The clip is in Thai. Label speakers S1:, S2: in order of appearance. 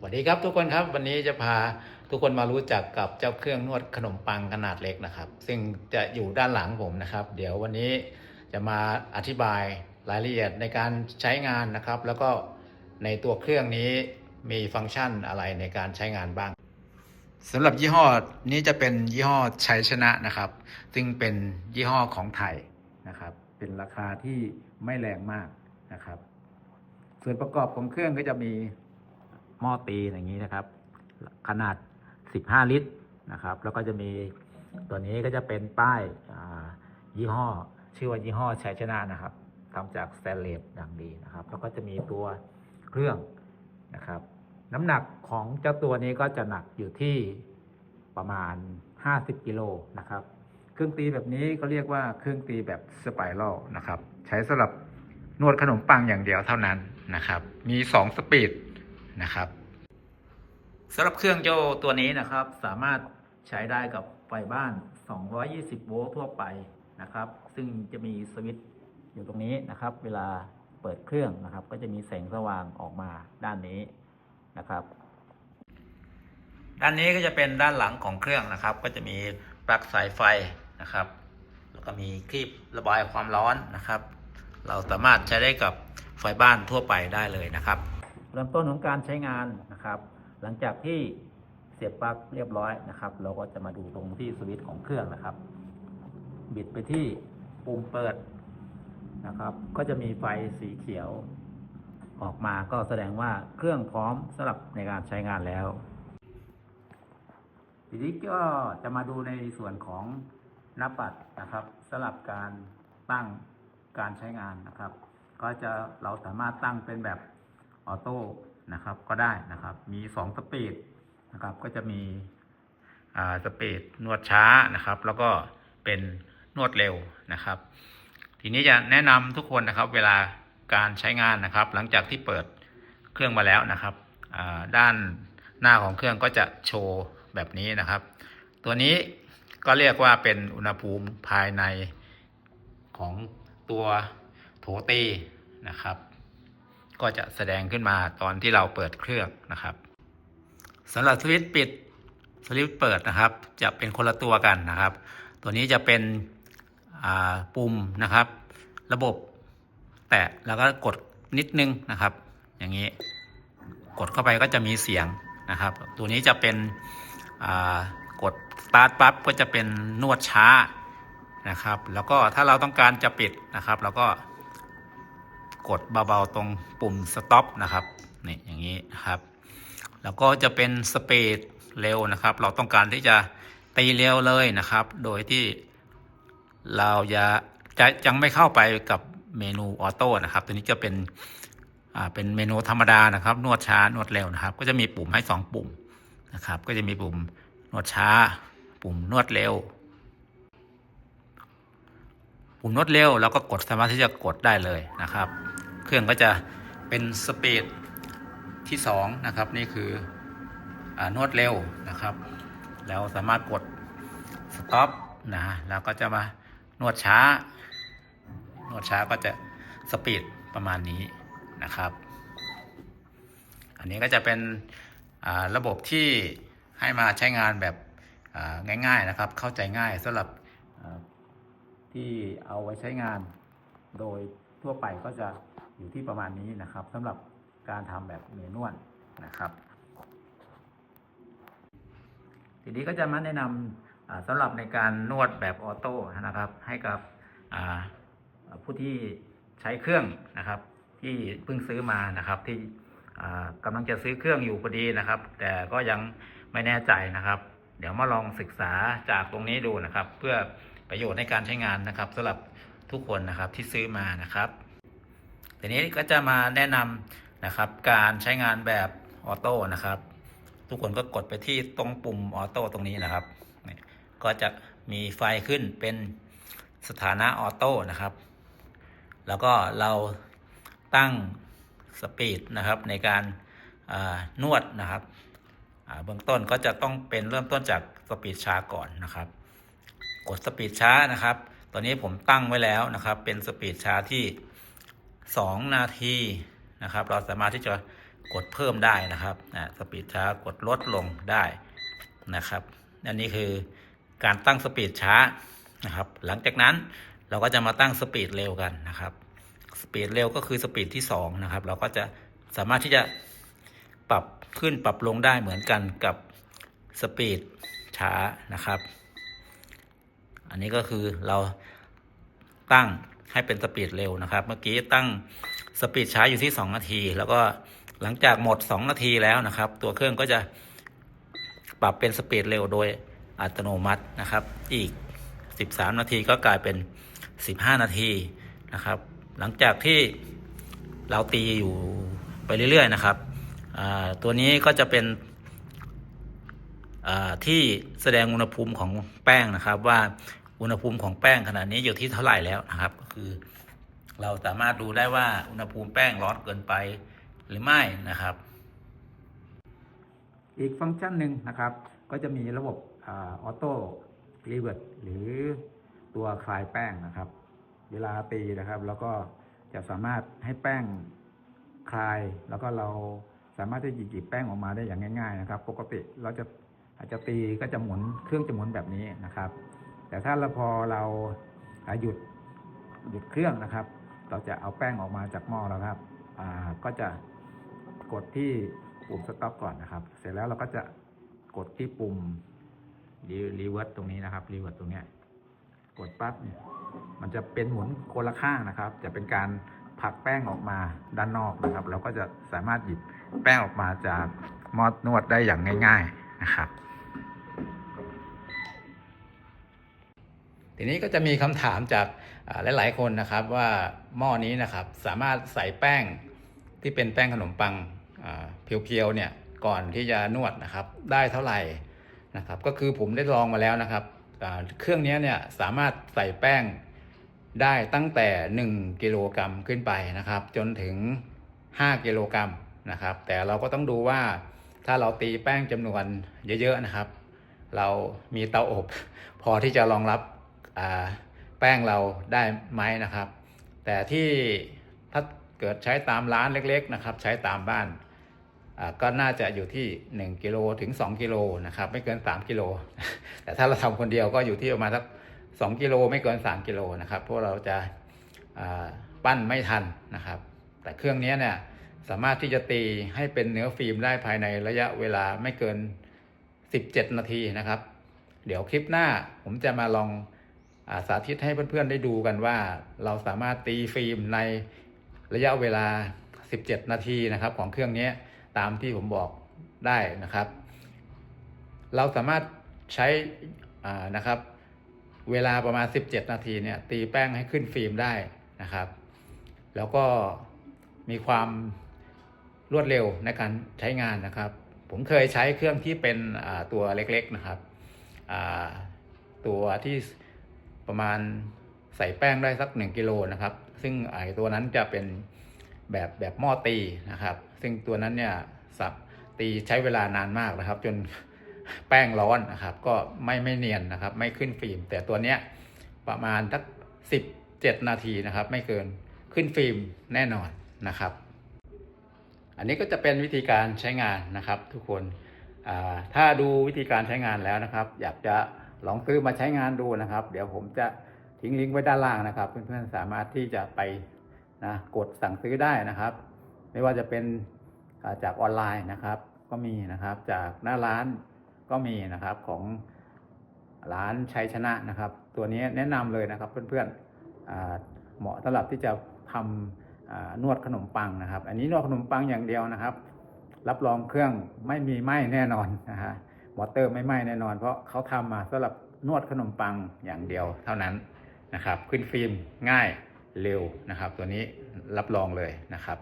S1: สวัสดีครับทุกคนครับวันนี้จะพาทุกคนมารู้จักกับเจ้าเครื่องนวดขนมปังขนาดเล็กนะครับ ซึ่งจะอยู่ด้านหลังผมนะครับ เดี๋ยววันนี้จะมาอธิบายรายละเอียดในการใช้งานนะครับ แล้วก็ในตัวเครื่องนี้มีฟังก์ชันอะไรในการใช้งานบ้างสำหรับยี่ห้อนี้จะเป็นยี่ห้อชัยชนะนะครับ ซึ่งเป็นยี่ห้อของไทยนะครับ เป็นราคาที่ไม่แรงมากนะครับ ส่วนประกอบของเครื่องก็จะมี หม้อตีอย่างนี้นะครับ ขนาด 15 ลิตรนะครับ แล้วก็จะมีตัวนี้ก็จะเป็นป้ายยี่ห้อ ชื่อว่ายี่ห้อชัยชนะนะครับทำจากสแตนเลสอย่างดีนะครับ แล้วก็จะมีตัวเครื่องนะครับ น้ำหนักของเจ้าตัวนี้ก็จะหนักอยู่ที่ประมาณ 50กิโลนะครับ เครื่องตีแบบนี้ก็เรียกว่าเครื่องตีแบบสไปรัลนะครับ ใช้สำหรับนวดขนมปังอย่างเดียวเท่านั้นนะครับ มี 2 สปีด นะครับสำหรับเครื่องโยตัวนี้นะครับ สามารถใช้ได้กับไฟบ้าน 220 โวลต์ทั่วไปนะครับ ซึ่งจะมีสวิตช์อยู่ตรงนี้นะครับ เวลาเปิดเครื่องนะครับ ก็จะมีแสงสว่างออกมาด้านนี้นะครับ ด้านนี้ก็จะเป็นด้านหลังของเครื่องนะครับ ก็จะมีปลั๊กสายไฟนะครับ แล้วก็มีคลิประบายความร้อนนะครับ เราสามารถใช้ได้กับไฟบ้านทั่วไปได้เลยนะครับ เริ่มต้นของการใช้งานนะครับ หลังจากที่เสียบปลั๊กเรียบร้อยนะครับ เราก็จะมาดูตรงที่สวิตช์ของเครื่องนะครับ บิดไปที่ปุ่มเปิดนะครับ ก็จะมีไฟสีเขียวออกมาก็แสดงว่าเครื่องพร้อมสำหรับในการใช้งานแล้ว ทีนี้ก็จะมาดูในส่วนของหน้าปัดนะครับสำหรับการตั้งการใช้งานนะครับ ก็จะเราสามารถตั้งเป็นแบบ ออโต้นะครับก็ได้นะครับ มี2สปีดนะครับก็จะมีอ่าสปีดนวดช้านะครับ แล้วก็เป็นนวดเร็วนะครับ ทีนี้จะแนะนำทุกคนนะครับ เวลาการใช้งานนะครับ หลังจากที่เปิดเครื่องมาแล้วนะครับด้านหน้าของเครื่องก็จะโชว์แบบนี้นะครับ ตัวนี้ก็เรียกว่าเป็นอุณหภูมิภายในของตัวโถตีนะครับ ก็จะแสดงขึ้นมาตอนที่เราเปิดเครื่องนะครับสำหรับสวิตช์ปิดสวิตช์เปิดนะครับ จะเป็นคนละตัวกันนะครับ ตัวนี้จะเป็นปุ่มนะครับ ระบบแตะแล้วก็กดนิดนึงนะครับ อย่างนี้กดเข้าไปก็จะมีเสียงนะครับ ตัวนี้จะเป็นกดสตาร์ทปั๊บก็จะเป็นนวดช้านะครับ แล้วก็ถ้าเราต้องการจะปิดนะครับ เราก็ กดเบาๆ ตรงปุ่ม stop นะครับนี่อย่างนี้นะครับ แล้วก็จะเป็นสเปดเร็วนะครับ เราต้องการที่จะตีเร็วเลยนะครับ โดยที่เราจะจะยังไม่เข้าไปกับเมนูออโต้นะครับ ตัวนี้จะเป็นอ่าเป็นเมนูธรรมดานะครับ นวดช้านวดเร็วนะครับ ก็จะมีปุ่มให้สองปุ่มนะครับ ก็จะมีปุ่มนวดช้า ปุ่มนวดเร็ว ปุ่มนวดเร็วเราก็กดสามารถที่จะกดได้เลยนะครับ เครื่องก็จะเป็นสปีดที่2นะครับนี่คืออนวดเร็วนะครับ แล้วสามารถกดสต็อปนะแล้วก็จะมานวดช้า นวดช้าก็จะสปีดประมาณนี้นะครับ อันนี้ก็จะเป็นระบบที่ให้มาใช้งานแบบง่ายๆนะครับ เข้าใจง่ายสำหรับที่เอาไว้ใช้งาน โดยทั่วไปก็จะ อยู่ที่ประมาณนี้นะครับสำหรับการทำแบบเมนวลนะครับ ทีนี้ก็จะมาแนะนำสำหรับในการนวดแบบออโต้นะครับ ให้กับผู้ที่ใช้เครื่องนะครับ ที่เพิ่งซื้อมานะครับที่กำลังจะซื้อเครื่องอยู่พอดีนะครับ แต่ก็ยังไม่แน่ใจนะครับ เดี๋ยวมาลองศึกษาจากตรงนี้ดูนะครับ เพื่อประโยชน์ในการใช้งานนะครับสำหรับทุกคนนะครับที่ซื้อมานะครับ ทีนี้ก็จะมาแนะนำนะครับการใช้งานแบบออโต้นะครับ ทุกคนก็กดไปที่ตรงปุ่มออโต้ตรงนี้นะครับ ก็จะมีไฟขึ้นเป็นสถานะออโต้นะครับ แล้วก็เราตั้งสปีดนะครับในการานวดนะครับเบื้องต้นก็จะต้องเป็นเริ่มต้นจากสปีดช้าก่อนนะครับ กดสปีดช้านะครับ ตอนนี้ผมตั้งไว้แล้วนะครับ เป็นสปีดช้าที่ 2 นาทีนะครับ เราสามารถที่จะกดเพิ่มได้นะครับอ่าสปีดช้ากดลดลงได้นะครับ อันนี้คือการตั้งสปีดช้านะครับ หลังจากนั้นเราก็จะมาตั้งสปีดเร็วกันนะครับ สปีดเร็วก็คือสปีดที่2นะครับ เราก็จะสามารถที่จะปรับขึ้นปรับลงได้เหมือนกันกับสปีดช้านะครับ อันนี้ก็คือเราตั้ง ให้เป็นสปีดเร็วนะครับ เมื่อกี้ตั้งสปีดช้าอยู่ที่ 2 นาที แล้วก็หลังจากหมด 2 นาทีแล้วนะครับ ตัวเครื่องก็จะปรับเป็นสปีดเร็วโดยอัตโนมัตินะครับ อีก 13 นาทีก็กลายเป็น 15 นาทีนะครับ หลังจากที่เราตีอยู่ไปเรื่อยๆนะครับ ตัวนี้ก็จะเป็นที่แสดงอุณหภูมิของแป้งนะครับว่า อุณหภูมิของแป้งขนาดนี้อยู่ที่เท่าไหร่แล้วนะครับ ก็คือ เราสามารถดูได้ว่าอุณหภูมิแป้งร้อนเกินไปหรือไม่นะครับ อีกฟังก์ชันหนึ่งนะครับ ก็จะมีระบบออโต้รีเวิร์ดหรือตัวคลายแป้งนะครับ เวลาตีนะครับ แล้วก็จะสามารถให้แป้งคลาย แล้วก็เราสามารถที่จะหยิบแป้งออกมาได้อย่างง่าย ๆ นะครับ ปกติเราจะอาจจะตีก็จะหมุนเครื่องจะหมุนแบบนี้นะครับ แต่ถ้าเราพอเราหยุดหยุดเครื่องนะครับ เราจะเอาแป้งออกมาจากหม้อแล้วครับอ่าก็จะกดที่ปุ่มสต็อปก่อนนะครับ เสร็จแล้วเราก็จะกดที่ปุ่มรีเวิร์ตตรงนี้นะครับรีเวิร์ตตรงเนี้ยกดปั๊บเนี่ยมันจะเป็นหมุนคนละข้างนะครับ จะเป็นการผลักแป้งออกมาด้านนอกนะครับ เราก็จะสามารถหยิบแป้งออกมาจากหมอดนวดได้อย่างง่าย ๆนะครับ ทีนี้ก็จะมีคำถามจากอ่าหลาย ๆ คนนะครับว่าหม้อนี้นะครับสามารถใส่แป้งที่เป็นแป้งขนมปังเพียวๆเนี่ยก่อนที่จะนวดนะครับได้เท่าไหร่นะครับก็คือผมได้ลองมาแล้วนะครับเครื่องนี้เนี่ยสามารถใส่แป้งได้ตั้งแต่ 1 กิโลกรัมขึ้นไปนะครับ จนถึง 5 กิโลกรัมนะครับ แต่เราก็ต้องดูว่าถ้าเราตีแป้งจำนวนเยอะ ๆ นะครับ เรามีเตาอบพอที่จะรองรับ แป้งเราได้ไหมนะครับ แต่ที่ถ้าเกิดใช้ตามร้านเล็กๆนะครับ ใช้ตามบ้านก็น่าจะอยู่ที่ 1กิโลถึง 2 กิโลนะครับ ไม่เกิน 3 กิโล แต่ถ้าเราทำคนเดียวก็อยู่ที่ประมาณสัก2กิโลไม่เกิน 3 กิโลนะครับเพราะเราจะปั้นไม่ทันนะครับ แต่เครื่องนี้เนี่ยสามารถที่จะตีให้เป็นเนื้อฟิล์มได้ภายในระยะเวลาไม่เกิน 17 นาทีนะครับ เดี๋ยวคลิปหน้าผมจะมาลอง สาธิตให้เพื่อนๆได้ดูกันว่า เราสามารถตีฟิล์มในระยะเวลา 17 นาทีนะครับ ของเครื่องนี้ตามที่ผมบอกได้นะครับ เราสามารถใช้นะครับ เวลาประมาณ 17 นาทีเนี่ยตีแป้งให้ขึ้นฟิล์มได้นะครับ แล้วก็มีความรวดเร็วในการใช้งานนะครับ ผมเคยใช้เครื่องที่เป็นตัวเล็กๆนะครับตัวที่ ประมาณใส่แป้งได้สัก 1กิโลนะครับ ซึ่งไอตัวนั้นจะเป็นแบบแบบหม้อตีนะครับ ซึ่งตัวนั้นเนี่ยสับตีใช้เวลานานมากนะครับ จนแป้งร้อนนะครับ ก็ไม่ไม่เนียนนะครับ ไม่ขึ้นฟิล์ม แต่ตัวเนี้ยประมาณสักสิบเจ็ดนาทีนะครับ ไม่เกินขึ้นฟิล์มแน่นอนนะครับ อันนี้ก็จะเป็นวิธีการใช้งานนะครับ ทุกคนถ้าดูวิธีการใช้งานแล้วนะครับ อยากจะ ลองซื้อมาใช้งานดูนะครับ เดี๋ยวผมจะทิ้งลิงก์ไว้ด้านล่างนะครับ เพื่อนๆสามารถที่จะไปนะกดสั่งซื้อได้นะครับ ไม่ว่าจะเป็นจากออนไลน์นะครับ ก็มีนะครับจากหน้าร้านก็มีนะครับของร้านชัยชนะนะครับ ตัวนี้แนะนำเลยนะครับเพื่อนๆเหมาะสำหรับที่จะทำนวดขนมปังนะครับ อันนี้นวดขนมปังอย่างเดียวนะครับ รับรองเครื่องไม่มีไหม้แน่นอนนะฮะ มอเตอร์ไม่ไหม้แน่นอน เพราะเขาทำมาสำหรับนวดขนมปังอย่างเดียวเท่านั้นนะครับ ขึ้นฟิล์มง่ายเร็วนะครับ ตัวนี้รับรองเลยนะครับ